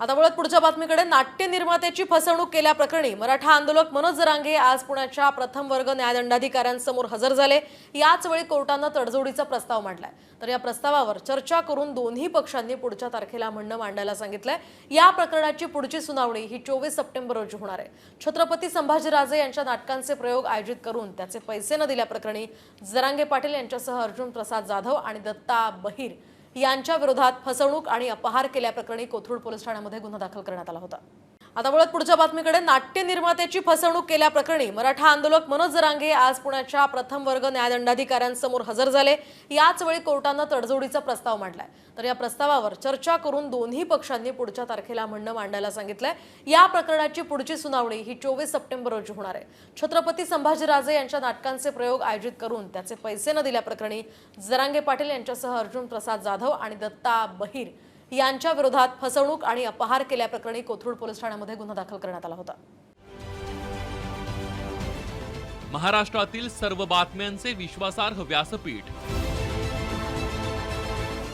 आता वळत पुढच्या बातमीकडे. नाट्य निर्मात्याची फसवणूक केल्याप्रकरणी मराठा आंदोलक मनोज जरांगे आज पुण्याच्या प्रथम वर्ग न्यायदंडाधिकाऱ्यांसमोर हजर झाले. याच वेळी कोर्टानं तडजोडीचा प्रस्ताव मांडलाय. तर या प्रस्तावावर चर्चा करून दोन्ही पक्षांनी पुढच्या तारखेला म्हणणं मांडायला सांगितलंय. या प्रकरणाची पुढची सुनावणी ही चोवीस सप्टेंबर रोजी होणार आहे. छत्रपती संभाजीराजे यांच्या नाटकांचे प्रयोग आयोजित करून त्याचे पैसे न दिल्याप्रकरणी जरांगे पाटील यांच्यासह अर्जुन प्रसाद जाधव आणि दत्ता बहिर यांच्या विरोधात फसवणूक आणि अपहार केल्याप्रकरणी कोथरूड पोलीस ठाण्यामध्ये गुन्हा दाखल करण्यात आला होता. आता वळत पुढच्या बातमीकडे नाट्य निर्मात्याची फसवणूक केल्याप्रकरणी मराठा आंदोलक मनोज जरांगे आज पुण्याच्या प्रथम वर्ग न्यायदंडाधिकाऱ्यांसमोर हजर झाले. याच वेळी कोर्टानं तडजोडीचा प्रस्ताव मांडलाय. तर या प्रस्तावावर चर्चा करून दोन्ही पक्षांनी पुढच्या तारखेला म्हणणं मांडायला सांगितलंय. या प्रकरणाची पुढची सुनावणी ही चोवीस सप्टेंबर रोजी होणार आहे. छत्रपती संभाजीराजे यांच्या नाटकांचे प्रयोग आयोजित करून त्याचे पैसे न दिल्याप्रकरणी जरांगे पाटील यांच्यासह अर्जुन प्रसाद जाधव आणि दत्ता बहिर यांच्या विरोधात फसवणूक आणि अपहार केल्याप्रकरणी कोथरूड पोलीस ठाण्यामध्ये गुन्हा दाखल करण्यात आला होता. महाराष्ट्रातील सर्व बातम्यांचे विश्वासार्ह व्यासपीठ